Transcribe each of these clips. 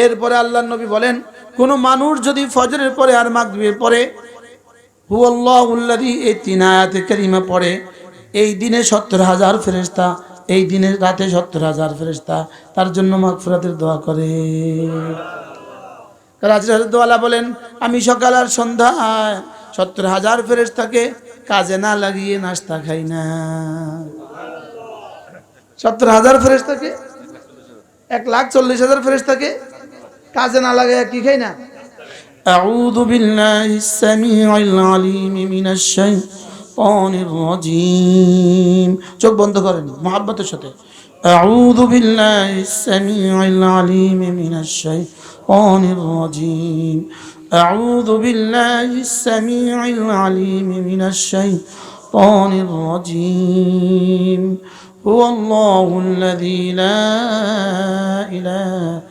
এরপরে আল্লাহ নবী বলেন, কোন মানুষ যদি ফজরের পরে আর মাগরিবের পরে হুয়াল্লাহুল্লাযী এই তিন আয়াতে কারিমা পড়ে, এই দিনে সত্তর হাজার ফেরেশতা, এই দিনে রাতে সত্তর হাজার ফেরেশতা, তার জন্য মাগফিরাতের দোয়া করে। রাজরাজ দোয়ালা বলেন, আমি সকাল আর সন্ধ্যায় সত্তর হাজার ফেরেশতাকে কাজে না লাগিয়ে নাস্তা খাই না। সত্তর হাজার ফেরেশতাকে, এক লাখ চল্লিশ হাজার ফেরেশতাকে কাজে না লাগায় কি খাই না أعوذ بالله السميع العليم من الشيطان الرجيم চোখ বন্ধ করেন মোহাব্বতের সাথে أعوذ بالله السميع العليم من الشيطان الرجيم أعوذ بالله السميع العليم من الشيطان الرجيم هو الله الذي لا إله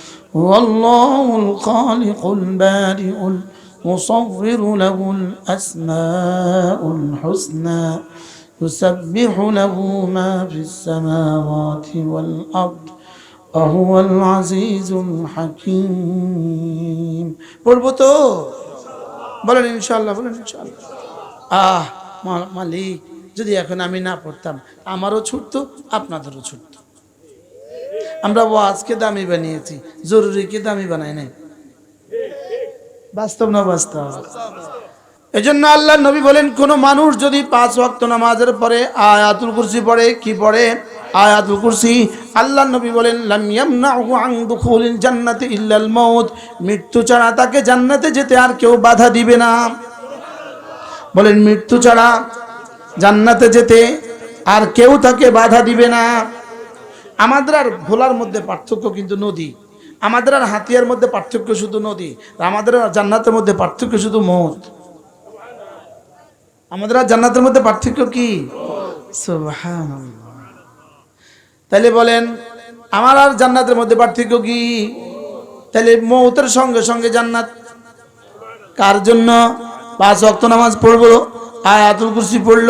هو الله الخالق البارئ المصور له الأسماء الحسنى يسبح له ما في السماوات والأرض وهو العزيز الحكيم বলবো তো বলেন ইনশাআল্লাহ বলেন ইনশাআল্লাহ আহ মা- মালিক যদি এখন আমি না পড়তাম আমারও ছুটতো আপনাদেরও ছুটতো আমরা ওয়াজকে দামি বানিয়েছি জরুরি জরুরিকে দামি বানাই নাই। বাস্তব না বাস্তব? এজন্য আল্লাহ নবী বলেন, কোন মানুষ যদি পাঁচ ওয়াক্ত নামাজের পরে আয়াতুল কুরসি পড়ে, কি পড়ে? আয়াতুল কুরসি। আল্লাহ নবী বলেন, লাম ইয়ামনাহু আন দুখুলিল জান্নাতি ইল্লাল মাউত। মৃত্যু ছাড়া তাকে জান্নাতে যেতে আর কেউ বাধা দিবে না। বলেন, মৃত্যু ছাড়া জান্নাতে যেতে আর কেউ তাকে বাধা দিবে না। আমাদের আর ভোলার মধ্যে পার্থক্য কিন্তু নদী। আমাদের আর হাতিয়ার মধ্যে পার্থক্য শুধু নদী। আমাদের আর জান্নাতের মধ্যে পার্থক্য শুধু মত আমাদের আর জান্নাতের মধ্যে পার্থক্য কি। তাহলে বলেন, আমার আর জান্নাতের মধ্যে পার্থক্য কি? তাহলে মৌতের সঙ্গে সঙ্গে জান্নাত। কার জন্য? পাঁচ ওয়াক্ত নামাজ পড়ব আয় আয়াতুল কুরসি পড়ল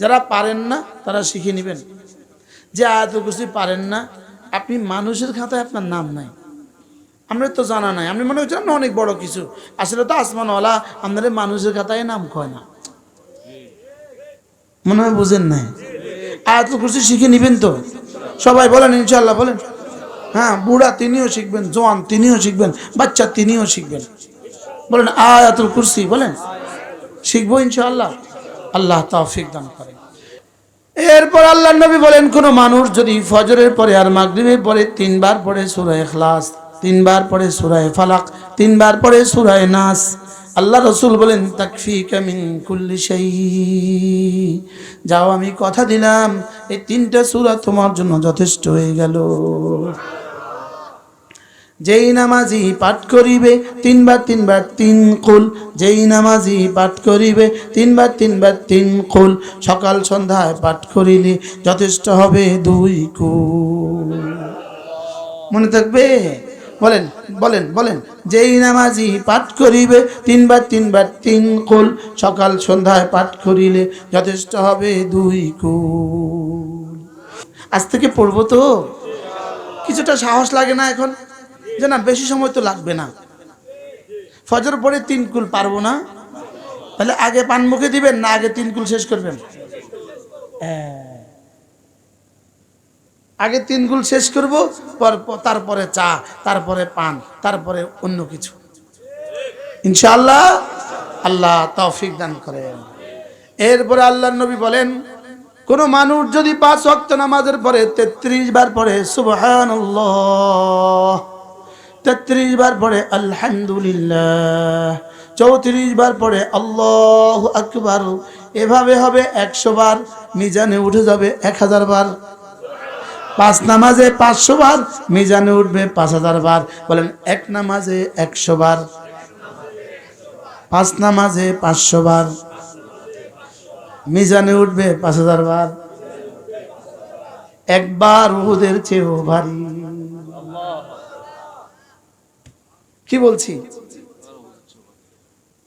যারা পারেন না, তারা শিখে নেবেন। যে আয়াত কুরসি পারেন না, আপনি মানুষের খাতায় আপনার নাম নাই। আমরা তো জানা নাই। আপনি মনে করছেন না অনেক বড় কিছু। আসলে তো আসমানওয়ালা আপনাদের মানুষের খাতায় নাম কয় না। মনে হয় বুঝেন নাই? আয়াত কুরসি শিখে নেবেন তো? সবাই বলেন ইনশাল্লাহ বলেন। হ্যাঁ বুড়া তিনিও শিখবেন, জোয়ান তিনিও শিখবেন, বাচ্চা তিনিও শিখবেন। বলেন, আয়াতুল কুরসি বলেন। শিখব ইনশাআল্লাহ। আল্লাহ তাফিক দান করেন। এরপর আল্লাহ নবী বলেন, কোন মানুষ যদি ফজরের পরে আর মাগরিবের পরে তিনবার পরে সুরায় ইখলাস, তিনবার পরে সুরায় ফালাক, তিনবার পরে সুরায় নাস, আল্লাহ রসুল বলেন তাকফি কামিন কুল্লি শাই যাও, আমি কথা দিলাম, এই তিনটা সূরা তোমার জন্য যথেষ্ট হয়ে গেল। যেই নামাজি পাঠ করিবে, তিনবার তিনবার তিন কুল। যেই নামাজি পাঠ করিবে, তিনবার তিনবার তিন কুল। সকাল সন্ধ্যায় পাঠ করিলে যথেষ্ট হবে দুই কুল। মনে থাকবে? বলেন বলেন বলেন। যেই নামাজি পাঠ করিবে, তিনবার তিনবার তিন কুল। সকাল সন্ধ্যায় পাঠ করিলে যথেষ্ট হবে দুই কুল। আজ থেকে পড়ব তো? কিছুটা সাহস লাগে না এখন? যে না, বেশি সময় তো লাগবে না। ফজর পরে তিন কুল পারব না। তাহলে আগে পান মুখে দিবেন, না আগে তিন কুল শেষ করবেন। আগে তিন গুল শেষ করব, পর- পর- তারপরে চা, তারপরে পান, তারপরে অন্য কিছু। ইনশাআল্লাহ, আল্লাহ তৌফিক দান করেন। এরপরে আল্লাহ নবী বলেন, কোন মানুষ যদি পাঁচ ওয়াক্ত নামাজের পরে তেত্রিশ বার পড়ে, সুবহানাল্লাহ। তেত্রিশ বার পড়ে আলহামদুলিল্লাহ, চৌত্রিশ বার পড়ে আল্লাহ আকবার, এভাবে হবে একশো বার, মিজানে উঠে যাবে এক হাজার বার। পাঁচ নামাজে পাঁচশো বার, মিজানে উঠবে পাঁচ হাজার বার। বলেন, এক নামাজে একশো বার, পাঁচ নামাজে পাঁচশো বার, মিজানে উঠবে পাঁচ হাজার বার। একবার উহুদের চেয়েও ভারী। কি বলছি?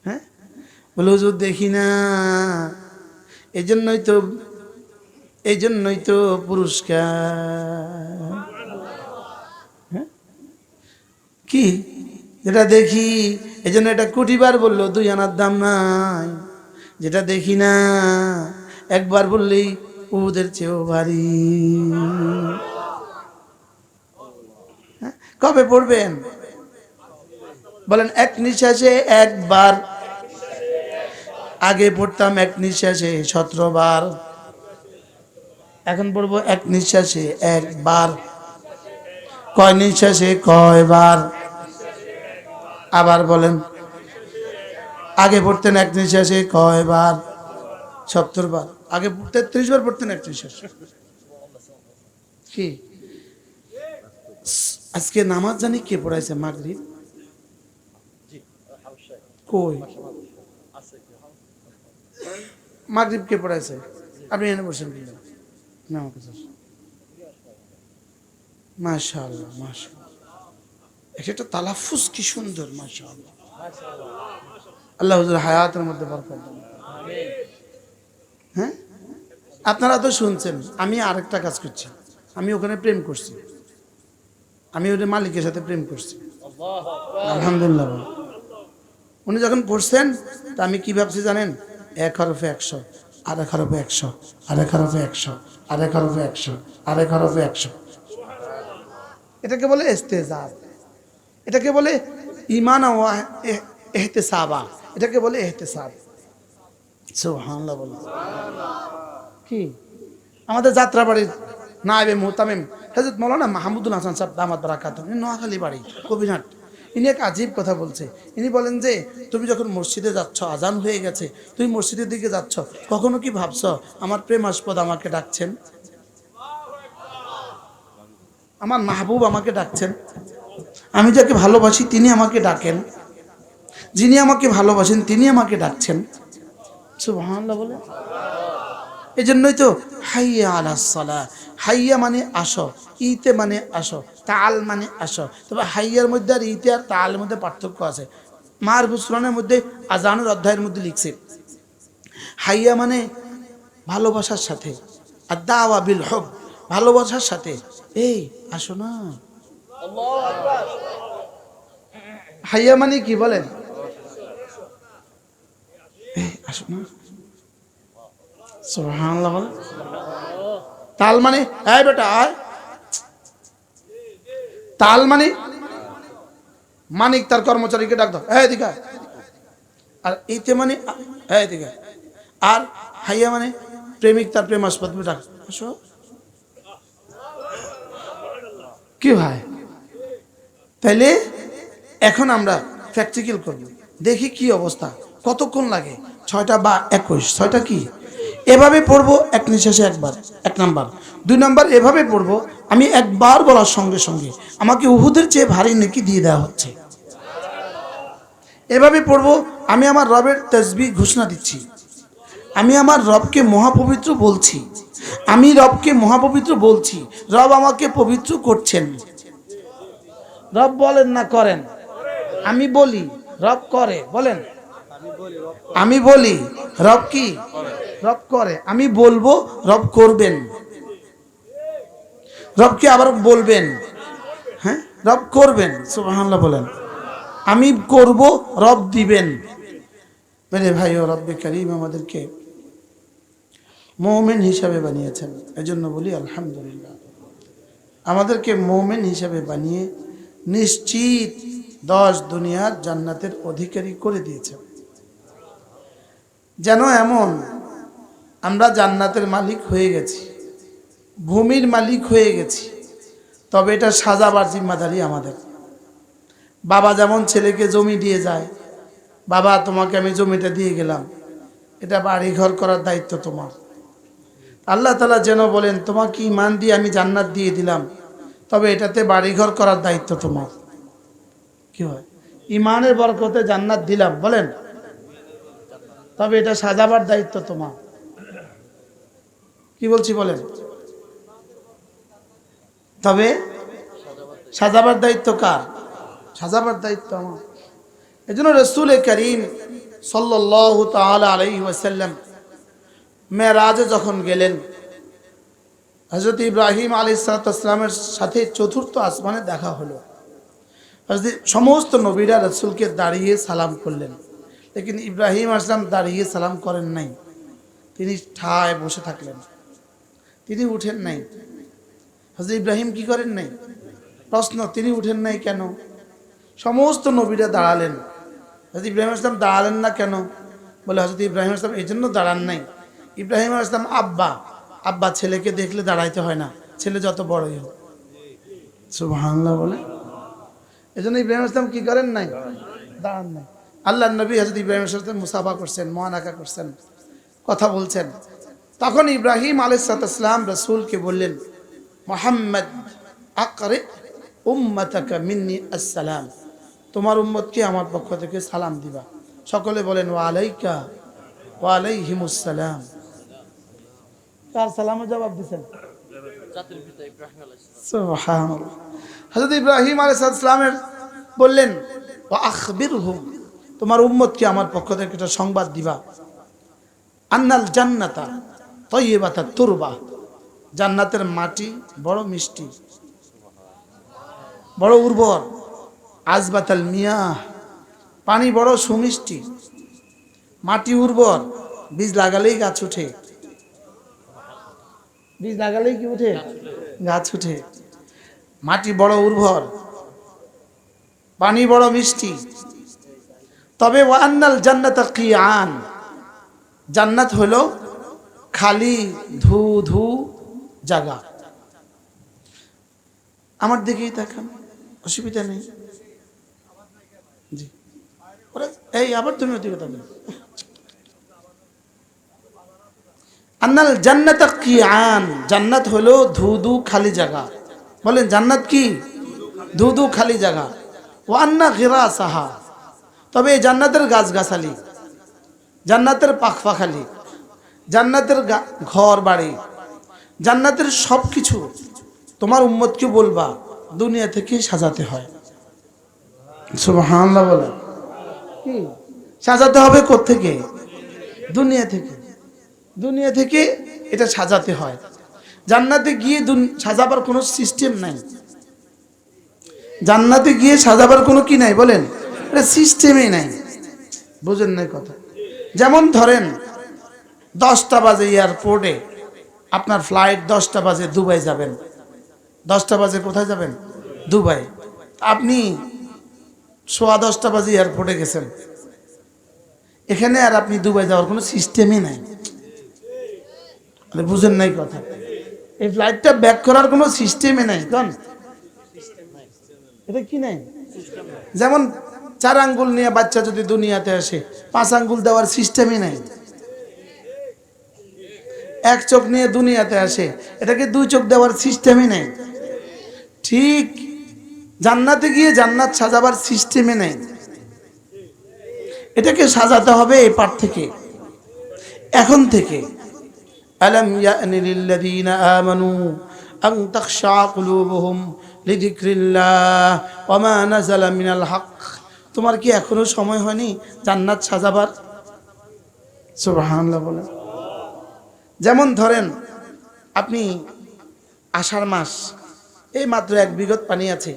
হ্যাঁ? বলে দেখি না। এই জন্যই তো এই জন্যই তো পুরস্কার। হ্যাঁ? কি? যেটা দেখি এই জন্য এটা কোটিবার বলল, দুই আনার দাম নাই। যেটা দেখি না, একবার বললেই ওদের চেয়েও ভারী। হ্যাঁ? কবে পড়বেন? বলেন, এক নিঃশ্বাসে একবার। আগে পড়তাম এক নিঃশ্বাসে সতেরো বার এখন পড়ব এক নিঃশ্বাসে একবার। কয় নিঃশ্বাসে, কয়বার? আবার বলেন, আগে পড়তেন এক নিঃশ্বাসে কয়বার? সত্তর বার আগে তেত্রিশ বার পড়তেন এক নিঃশ্বাস। কি? আজকে নামাজ জানি কে পড়াইছে, মাগরিব? কই? মাগরিব কে পড়াইছে। আপনি এনে বসেন কি না কাছে আসুন। মাশাআল্লাহ মাশাআল্লাহ। একটা তালাফুজ কি সুন্দর মাশাআল্লাহ। আল্লাহ হুজুর হায়াতের মধ্যে বরকত দান। হ্যাঁ? আপনারা তো শুনছেন আমি আরেকটা কাজ করছি। আমি ওখানে প্রেম করছি। আমি ওদের মালিকের সাথে প্রেম করছি। আলহামদুলিল্লাহ। উনি যখন পড়ছেন, তা আমি কি ভাবছি জানেন? এক হরফে একশো, আর এক হরফে একশো, আর এক হরফে একশো, আর এক হরফে একশো, আর এক হরফে একশো। এটাকে বলে এস্তেজাব এটাকে বলে ইমান এহতেসাবা এটাকে বলে এহতেসাব সুবহানাল্লাহ বলে কি? আমাদের যাত্রা যাত্রাবাড়ির নায়েবে মোহতামিম হজরত মৌলানা মাহমুদুল হাসান সাহেব দামাত বারাকাত নোয়াখালী বাড়ি কবিনাট ইনি এক আজীব কথা বলছে। ইনি বলেন যে, তুমি যখন মসজিদে যাচ্ছ, আজান হয়ে গেছে, তুমি মসজিদের দিকে যাচ্ছ, কখনো কি ভাবছ আমার প্রেম প্রেমাস্পদ আমাকে ডাকছেন? আমার মাহবুব আমাকে ডাকছেন। আমি যাকে ভালোবাসি, তিনি আমাকে ডাকেন। যিনি আমাকে ভালোবাসেন, তিনি আমাকে ডাকছেন। সুবহানাল্লাহ বলে এই জন্যই তো হাইয়া আলাসলা হাইয়া মানে আসো, ইতে মানে আসো, তাল মানে আসো। তবে হাইয়ার মধ্যে আর ইতে আর তালের মধ্যে পার্থক্য আছে। মার বুসরানের মধ্যে আজানুর অধ্যায়ের মধ্যে লিখছে, হাইয়া মানে ভালোবাসার সাথে, আর দাওয়া বিল হব ভালোবাসার সাথে। এই, আসো না। হাইয়া মানে কি বলেন? আসো না। তাল মানে আয় বেটা, আয়। তাল মানে? মানিক, তার কর্মচারীকে ডাক হ্যাঁ আয়। আর এইতে মানে হ্যাঁ আয়। আর হাইয়া মানে প্রেমিক তার প্রেমাস্পদ ডাক। কি ভাই? তাইলে এখন আমরা প্র্যাকটিক্যাল করব। দেখি কি অবস্থা। কতক্ষণ লাগে? ছয়টা বা একুশ। ছয়টা কি? এভাবে পড়ব, এক নিঃশ্বাসে একবার, এক নাম্বার। দুই নাম্বার, এভাবে পড়ব, আমি একবার বলার সঙ্গে সঙ্গে আমাকে উহুদের চেয়ে ভারী নেকি দিয়ে দেওয়া হচ্ছে। এভাবে পড়ব, আমি আমার রবের তসবি ঘোষণা দিচ্ছি। আমি আমার রবকে মহাপবিত্র বলছি। আমি রবকে মহাপবিত্র বলছি। রব আমাকে পবিত্র করছেন। রব বলেন না করেন। আমি বলি, রব করে, বলেন। আমি বলি, রব কি? রব করে। আমি বলব, রব করবেন। রব কি আবার বলবেন? হ্যাঁ? রব করবেন, সুবহানাল্লাহ বলেন। আমি করব, রব দিবেন। মেরে ভাই ও রব্বে করিম আমাদেরকে মৌমেন হিসাবে বানিয়েছেন। এজন্য বলি, আলহামদুলিল্লাহ। আমাদেরকে মৌমেন হিসাবে বানিয়ে নিশ্চিত দশ দুনিয়ার জান্নাতের অধিকারী করে দিয়েছেন। যেন এমন, আমরা জান্নাতের মালিক হয়ে গেছি, ভূমির মালিক হয়ে গেছি, তবে এটা সাজাবার জিম্মাদারি আমাদের। বাবা যেমন ছেলেকে জমি দিয়ে যায়, বাবা তোমাকে আমি জমিটা দিয়ে গেলাম, এটা বাড়ি ঘর করার দায়িত্ব তোমার। আল্লাহ তালা যেন বলেন, তোমাকে ইমান দিয়ে আমি জান্নাত দিয়ে দিলাম, তবে এটাতে বাড়িঘর করার দায়িত্ব তোমার। কি হয়? ইমানের বরকতে জান্নাত দিলাম, বলেন। তবে এটা সাজাবার দায়িত্ব তোমার। কি বলছি বলেন? তবে সাজাবার দায়িত্ব কার? সাজাবার দায়িত্ব আমার। এই জন্য রসুল করিম সাল্লাহ তালা ওয়াসাল্লাম মেয়েরাজে যখন গেলেন হজরত ইব্রাহিম আলী সালাতামের সাথে চতুর্থ আসমানে দেখা হলো। সমস্ত নবীরা রসুলকে দাঁড়িয়ে সালাম করলেন। লেকিন ইব্রাহিম আসলাম দাঁড়িয়ে সালাম করেন নাই। তিনি ঠায় বসে থাকলেন। তিনি উঠেন নাই। হজরত ইব্রাহিম কি করেন নাই? প্রশ্ন, তিনি উঠেন নাই কেন? সমস্ত নবীরা দাঁড়ালেন। হজরত ইব্রাহিম আসলাম দাঁড়ালেন না কেন? বলে হজরত ইব্রাহিম আসলাম এই জন্য দাঁড়ান নাই। ইব্রাহিম আসলাম আব্বা। আব্বা ছেলেকে দেখলে দাঁড়াইতে হয় না। ছেলে যত বড়ই হোক। সুবহানাল্লাহ বলে। এই জন্য ইব্রাহিম আসলাম কি করেন নাই? দাঁড়ান নাই। আল্লাহ নবী হজরত ইব্রাহিম আসলাম মুসাফা করছেন মহানাকা করছেন কথা বলছেন। তখন ইব্রাহিম আলাইসালাম রসুলকে বললেন মোহাম্মদ আকরে উম্মতাকা মিন্নি আসসালাম। তোমার উম্মতকে আমার পক্ষ থেকে সালাম দিবা। সকলে বলেন ওয়ালাইকা ওয়ালাইহিমুসসালাম। কার সালামের জবাব দিচ্ছেন হযরত ইব্রাহিম আলাইহিস সালামের বললেন ওয়া আখবিরহুম। তোমার উম্মতকে আমার পক্ষ থেকে একটা সংবাদ দিবা। আন্নাল জান্নাতা তৈবাতা তুরবা। জান্নাতের মাটি বড় মিষ্টি, বড় উর্বর। আজবাতাল মিয়া পানি বড় সুমিষ্টি, মাটি উর্বর। বীজ লাগালেই গাছ উঠে। বীজ লাগালেই কি উঠে? গাছ উঠে। মাটি বড় উর্বর, পানি বড় মিষ্টি। তবে ওয়ান্নাল জান্নাত কিয়ান জান্নাত হলো খালি ধু ধু জাগা আমার দিকেই তাকান, অসুবিধা নেই। এই, আবার তুমি ওদিকে তাকান আন্নাল জান্নাত কিয়ান জান্নাত হলো ধু ধুধু খালি জায়গা। বলেন, জান্নাত কি? ধুধু খালি জায়গা। ও আন্না ঘেরা সাহা তবে এই জান্নাতের গাছগাছালি, জান্নাতের পাখপাখালি জান্নাতের ঘর বাড়ি, জান্নাতের সব কিছু তোমার উম্মতকে বলবা, দুনিয়া থেকে সাজাতে হয়। বলে। সাজাতে হবে থেকে দুনিয়া থেকে। দুনিয়া থেকে এটা সাজাতে হয়। জান্নাতে গিয়ে সাজাবার কোনো সিস্টেম নাই। জান্নাতে গিয়ে সাজাবার কোনো কি নাই বলেন? এটা সিস্টেমই নাই। বুঝেন নাই কথা? যেমন ধরেন, দশটা বাজে এয়ারপোর্টে আপনার ফ্লাইট দশটা বাজে দুবাই যাবেন। দশটা বাজে কোথায় যাবেন? দুবাই। আপনি সোয়া দশটা বাজে এয়ারপোর্টে গেছেন। এখানে আর আপনি দুবাই যাওয়ার কোনো সিস্টেমই নাই। বুঝেন নাই কথা? এই ফ্লাইটটা ব্যাক করার কোনো সিস্টেমই নাই কন এটা কি নাই? যেমন চার আঙ্গুল নিয়ে বাচ্চা যদি দুনিয়াতে আসে, পাঁচ আঙ্গুল দেওয়ার সিস্টেমই নাই। এক চোখ নিয়ে দুনিয়াতে আসে, এটাকে দুই চোখ দেওয়ার সিস্টেমই নেই। ঠিক জান্নাতে গিয়ে জান্নাত সাজাবার সিস্টেমে নেই। এটাকে সাজাতে হবে এই পার থেকে। এখন থেকে। মিনাল হক তোমার কি এখনও সময় হয়নি জান্নাত সাজাবার? সুবহানাল্লাহ বলেন যেমন ধরেন, আপনি আষাঢ় মাস, এই মাত্র এক বিগত পানি আছে,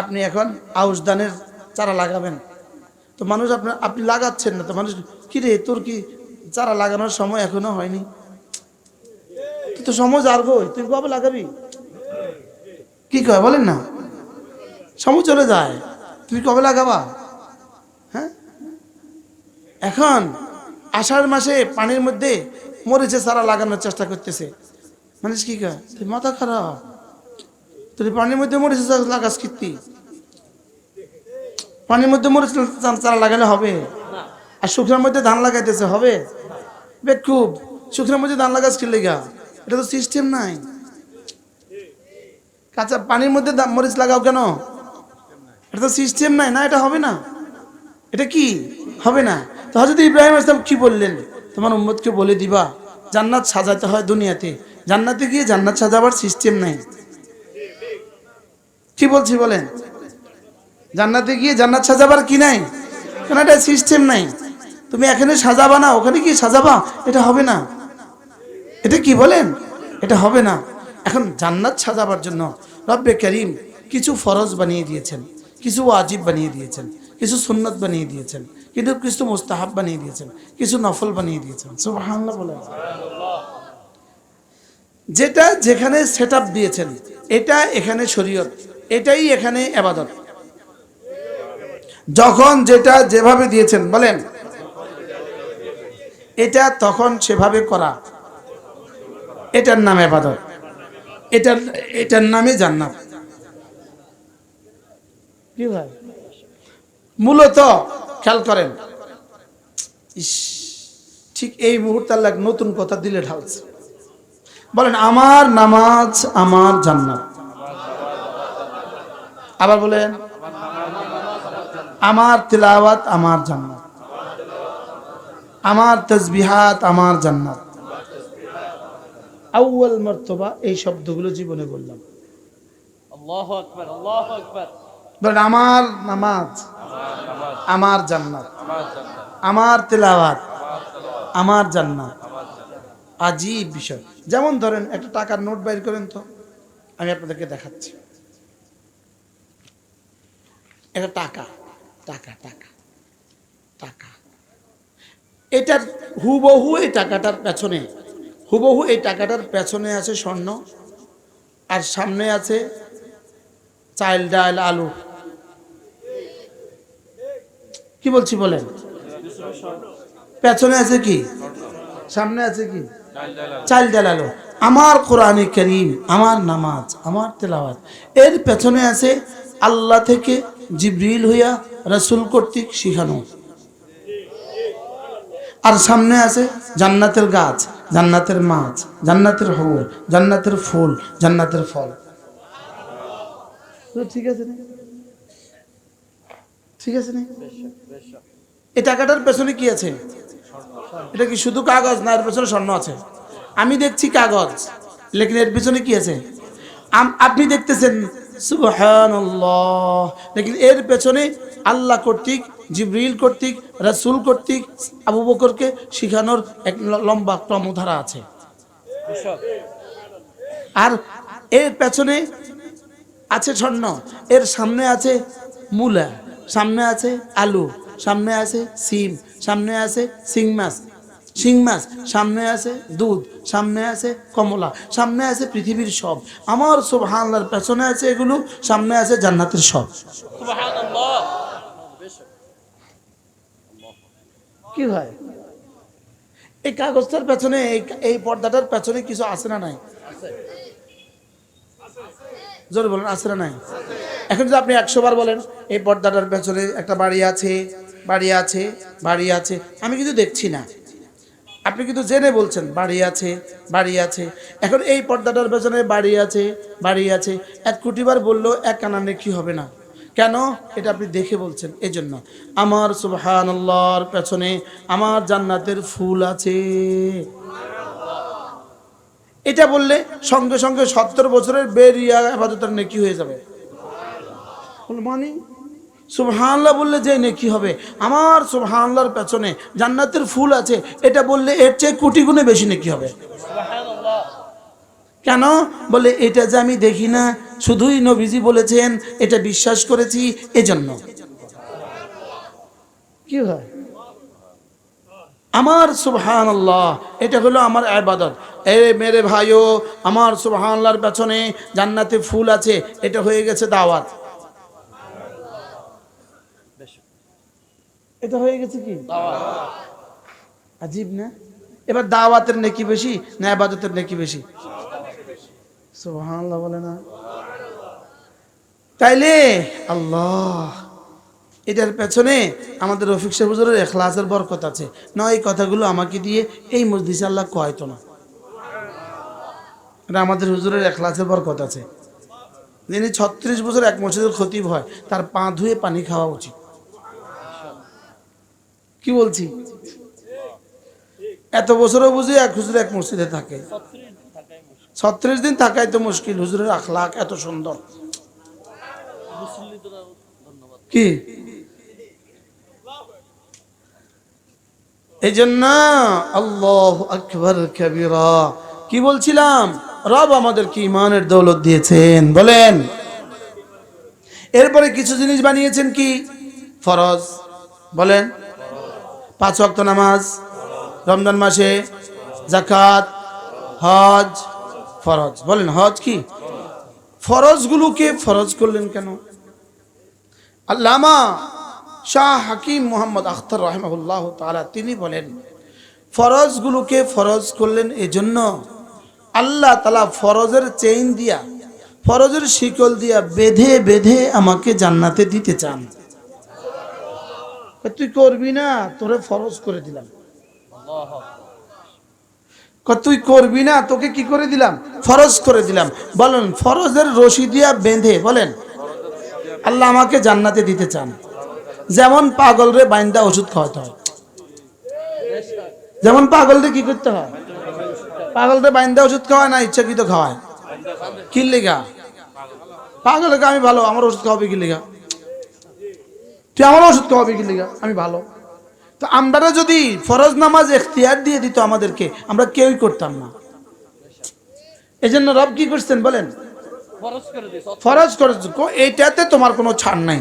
আপনি এখন আউশ ধানের চারা লাগাবেন। তো মানুষ আপনার, আপনি লাগাচ্ছেন না, তো মানুষ কি রে তোর কি চারা লাগানোর সময় এখনও হয়নি? তুই তো সময় যার গো, তুই কবে লাগাবি? কি কয় বলেন না? সময় চলে যায় তুমি কবে লাগাবা? এখন আষাঢ় মাসে পানির মধ্যে মরিচে চারা লাগানোর চেষ্টা করতেছে। মানুষ কি তুই মাথা খারাপ। তুই পানির মধ্যে মরিচে লাগাস কীর্তি পানির মধ্যে মরিচ চারা লাগালে হবে। আর শুকনোর মধ্যে ধান লাগাইতেছে, হবে? বেকুব শুকনোর মধ্যে ধান লাগাস কি লেগা? এটা তো সিস্টেম নাই। কাঁচা পানির মধ্যে মরিচ লাগাও কেন? এটা তো সিস্টেম নাই না, এটা হবে না। এটা কি? হবে না। তো হজরত ইব্রাহিম ইসলাম কি বললেন? তোমার উম্মতকে বলে দিবা, জান্নাত সাজাতে হয় দুনিয়াতে। জান্নাতে গিয়ে জান্নাত সাজাবার সিস্টেম নাই। কি বলছি বলেন? জান্নাতে গিয়ে জান্নাত সাজাবার কি নাই? কেন এটা সিস্টেম নাই? তুমি এখানে সাজাবা না, ওখানে কি সাজাবা? এটা হবে না। এটা কি বলেন? এটা হবে না। এখন জান্নাত সাজাবার জন্য রব্বে করিম কিছু ফরজ বানিয়ে দিয়েছেন, কিছু ওয়াজিব বানিয়ে দিয়েছেন, কিছু সুন্নত বানিয়ে দিয়েছেন। কিন্তু কিছু মুস্তাহাব বানিয়ে দিয়েছেন, কিছু নফল বানিয়ে দিয়েছেন। সুবহানাল্লাহ বলেন। যেটা যেখানে সেট দিয়েছেন, এটা এখানে শরীয়ত, এটাই এখানে আবাদত। যখন যেটা যেভাবে দিয়েছেন, বলেন, এটা তখন সেভাবে করা। এটার নামে আবাদত। এটার এটার নামে জান্নাত। কি ভাই? মূলত খেয়াল করেন। ইস ঠিক এই মুহূর্তে আল্লাহ নতুন কথা দিলে ঢালছে। বলেন আমার নামাজ আমার জান্নাত। আবার বলেন আমার তিলাওয়াত আমার জান্নাত। আমার তসবিহাত আমার জান্নাত। আউয়াল মর্তবা এই শব্দগুলো জীবনে বললাম। আল্লাহ আকবার আল্লাহ আকবার। ধরেন আমার নামাজ আমার জান্নাত। আমার তেলাওয়াত। আমার জান্নাত। আজীব বিষয়। যেমন ধরেন, একটা টাকার নোট বাইর করেন তো, আমি আপনাদেরকে দেখাচ্ছি। এটা টাকা টাকা টাকা টাকা। এটার হুবহু এই টাকাটার পেছনে, হুবহু এই টাকাটার পেছনে আছে স্বর্ণ, আর সামনে আছে চাইল ডাল আলু। কি বলছি বলেন? পেছনে আছে কি? সামনে আছে কি? চাল ডাল আমার কোরআনে করিম, আমার নামাজ, আমার তেলাওয়াত। এর পেছনে আছে আল্লাহ থেকে জিব্রিল হইয়া রসুল কর্তৃক শিখানো। আর সামনে আছে জান্নাতের গাছ, জান্নাতের মাছ, জান্নাতের হৌর জান্নাতের ফুল, জান্নাতের ফল। ঠিক আছে ঠিক আছে না? এই টাকাটার পেছনে কি আছে? এটা কি শুধু কাগজ না এর পেছনে স্বর্ণ আছে? আমি দেখছি কাগজ লেকিন এর পেছনে কি আছে? আপনি দেখতেছেন সুবহানাল্লাহ। লেকিন এর পেছনে আল্লাহ কর্তৃক জিব্রিল কর্তৃক রাসূল কর্তৃক আবু বকরকে শিখানোর এক লম্বা ক্রমধারা আছে। আর এর পেছনে আছে স্বর্ণ এর সামনে আছে মূলা। সামনে আছে আলু সামনে আছে সিম সামনে আছে শিং মাছ। শিং মাছ সামনে আছে দুধ সামনে আছে কমলা সামনে আছে পৃথিবীর সব। আমার সব হানলার পেছনে আছে এগুলো সামনে আছে জান্নাতের সব। কি হয়? এই কাগজটার পেছনে এই এই পর্দাটার পেছনে কিছু আছে না নাই? জোরে বলেন আছে না নাই? এখন যদি আপনি একশো বার বলেন, এই পর্দাটার পেছনে একটা বাড়ি আছে বাড়ি আছে বাড়ি আছে। আমি কিন্তু দেখছি না। আপনি কিন্তু জেনে বলছেন, বাড়ি আছে বাড়ি আছে। এখন এই পর্দাটার পেছনে বাড়ি আছে বাড়ি আছে। এক কোটিবার বললেও এক কানানে কি হবে না? কেন? এটা আপনি দেখে বলছেন এই জন্য আমার সুবহানাল্লাহর পেছনে আমার জান্নাতের ফুল আছে। এটা বললে সঙ্গে সঙ্গে সত্তর বছরের বেরিয়া আবাদতের নেকি হয়ে যাবে। মুসলমানই সুবহানাল্লাহ বললে যে নেকি হবে। আমার সুবহানাল্লাহর পেছনে জান্নাতের ফুল আছে এটা বললে এর চেয়ে কোটি গুণে বেশি নেকি হবে। কেন? বলে এটা যে আমি দেখি না শুধুই নবীজি বলেছেন এটা বিশ্বাস করেছি এজন্য। কি হয়? আমার সুবহান এটা হলো আমার আবাদত। এ মেরে ভাইও আমার সুবহান পেছনে জান্নাতে ফুল আছে এটা হয়ে গেছে দাওয়াত। এটা হয়ে গেছে কি? আজীব না? এবার দাওয়াতের নেকি বেশি না আবাদতের নেকি বেশি? সুবহানাল্লাহ বলে না। তাইলে আল্লাহ এটার পেছনে আমাদের রফিক সাহেব হুজুরের এখলাসের বরকত আছে। না এই কথাগুলো আমাকে দিয়ে এই মসজিদে আল্লাহ কয়তো না। এটা আমাদের হুজুরের এখলাসের বরকত আছে। যিনি ছত্রিশ বছর এক মসজিদের খতিব হয় তার পা ধুয়ে পানি খাওয়া উচিত। কি বলছি? এত বছরও বুঝি এক হুজুর এক মসজিদে থাকে। ছত্রিশ দিন থাকাই তো মুশকিল, হুজুরের আখলাক এত সুন্দর। কি? এই জন্য আল্লাহ আকবর কবিরা। কি বলছিলাম? রব আমাদেরকে ইমানের দৌলত দিয়েছেন, বলেন। এরপরে কিছু জিনিস বানিয়েছেন কি? ফরজ, বলেন। পাঁচ ওয়াক্ত নামাজ, রমজান মাসে জাকাত হজ, ফরজ। বলেন, হজ কি? ফরজগুলোকে ফরজ করলেন কেন? আল্লামা শাহ হাকিম মোহাম্মদ আখতার রহমাহুল্লাহ তাআলা, তিনি বলেন, ফরজগুলোকে ফরজ করলেন এজন্য আল্লাহ তালা ফরজের চেইন দিয়া, ফরজের শিকল দিয়া বেঁধে বেঁধে আমাকে জান্নাতে দিতে চান। তুই করবি না তোরে ফরজ করে দিলাম। তুই করবি না তোকে কি করে দিলাম? ফরজ করে দিলাম। বলেন ফরজের রশি দিয়া বেঁধে বলেন আল্লাহ আমাকে জান্নাতে দিতে চান। যেমন পাগল রে বাইন্দা ওষুধ খাওয়াতে হয়। যেমন পাগল রে কি করতে হয়? পাগল রে বাইন্দা ওষুধ খাওয়ায় না ইচ্ছাকৃত খাওয়ায়। কি লেগা? পাগলকে আমি ভালো আমার ওষুধ খাওয়াবে কি তুই আমার ওষুধ খাওয়াবি কি লেগা? আমি ভালো। তো আমরা যদি ফরজ নামাজ এখতিয়ার দিয়ে দিত আমাদেরকে আমরা কেউই করতাম না। এই জন্য রব কি করছেন বলেন? ফরজ করে দিস ফরজ করে এইটাতে তোমার কোনো ছাড় নাই।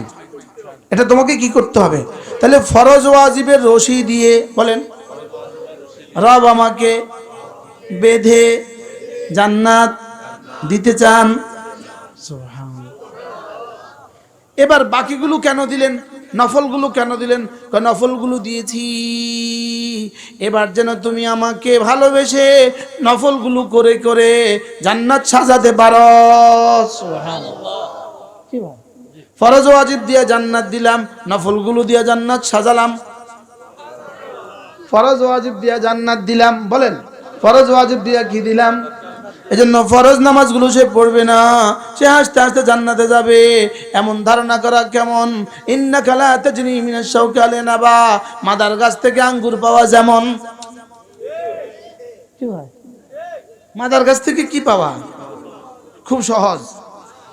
এটা তোমাকে কি করতে হবে? তাহলে ফরজ ওয়াজিবের রশি দিয়ে বলেন রব আমাকে বেঁধে জান্নাত দিতে চান। এবার বাকিগুলো কেন দিলেন? নফলগুলো কেন দিলেন? নফলগুলো দিয়েছি। এবার যেন তুমি আমাকে ভালোবেসে নফলগুলো করে করে জান্নাত সাজাতে পারো? ফরজ ওয়াজিব দিয়ে জান্নাত দিলাম, নফলগুলো দিয়ে জান্নাত সাজালাম। ফরজ ওয়াজিব দিয়া জান্নাত দিলাম, বলেন। ফরজ ওয়াজিব দিয়া কি দিলাম? এজন্য ফরজ নামাজগুলো সে পড়বে না। সে হাসতে হাসতে জান্নাতে যাবে। এমন ধারণা করা কেমন? ইন্না খালা তাজরি মিনাশ শাওকালে নাবা। মাদার গাছ থেকে আঙ্গুর পাওয়া যেমন। মাদার গাছ থেকে কি পাওয়া? খুব সহজ।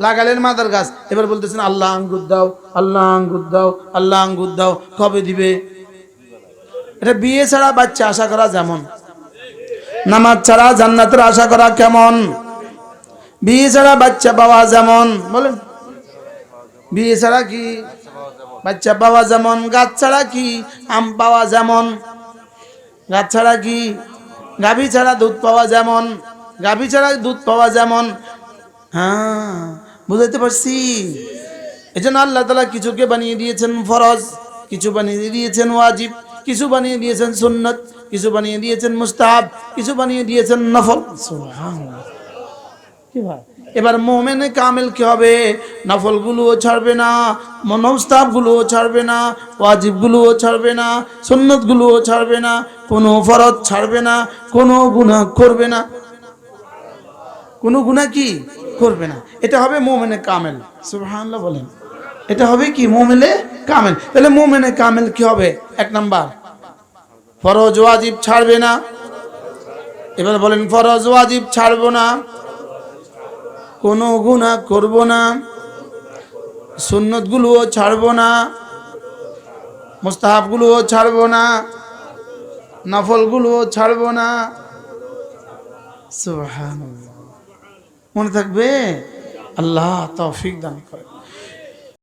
লাগালেন মাদার গাছ। এবার বলতেছেন, আল্লাহ আঙ্গুর দাও, আল্লাহ আঙ্গুর দাও, আল্লাহ আঙ্গুর দাও। কবে দিবে? এটা বিয়ে ছাড়া বাচ্চা আশা করা যেমন। নামাজ ছাড়া জান্নাতের আশা করা কেমন? বিয়ে ছাড়া বাচ্চা পাওয়া যেমন, বলেন। বিয়ে ছাড়া কি বাচ্চা পাওয়া যেমন, গাছ ছাড়া কি আম পাওয়া যেমন? গাছ ছাড়া কি গাভী ছাড়া দুধ পাওয়া যেমন? গাভী ছাড়া দুধ পাওয়া যেমন? হ্যাঁ বুঝাইতে পারছি? এই জন্য আল্লাহ তালা কিছুকে বানিয়ে দিয়েছেন ফরজ, কিছু বানিয়ে দিয়েছেন ওয়াজিব, কিছু বানিয়ে দিয়েছেন সুন্নত। কিছু বানিয়ে দিয়েছেন মুস্তাহাব, কিছু বানিয়ে দিয়েছেন নফল। এবার মোমেনে কামেল কি হবে? নফলগুলোও ছাড়বে না মনস্তাবগুলোও ছাড়বে না ওয়াজিব ওয়াজিবগুলোও ছাড়বে না, সুন্নতগুলোও ছাড়বে না, কোনো ফরজ ছাড়বে না, কোনো গুনাহ করবে না। কোনো গুণা কি? করবে না। এটা হবে মোমেনে কামেল। সুবহানাল্লাহ বলেন। এটা হবে কি? মোমেনে কামেল। তাহলে মোমেনে কামেল কি হবে? এক নাম্বার। ফরজ ওয়াজিব ছাড়বে না। এবার বলেন, ফরজ ওয়াজিব ছাড়বো না, কোনো গুণা করব না, সুন্নতগুলোও ছাড়বো না, মুস্তাহাবগুলোও ছাড়বো না, নফলগুলোও ছাড়বো না। মনে থাকবে? আল্লাহ তৌফিক দান করে।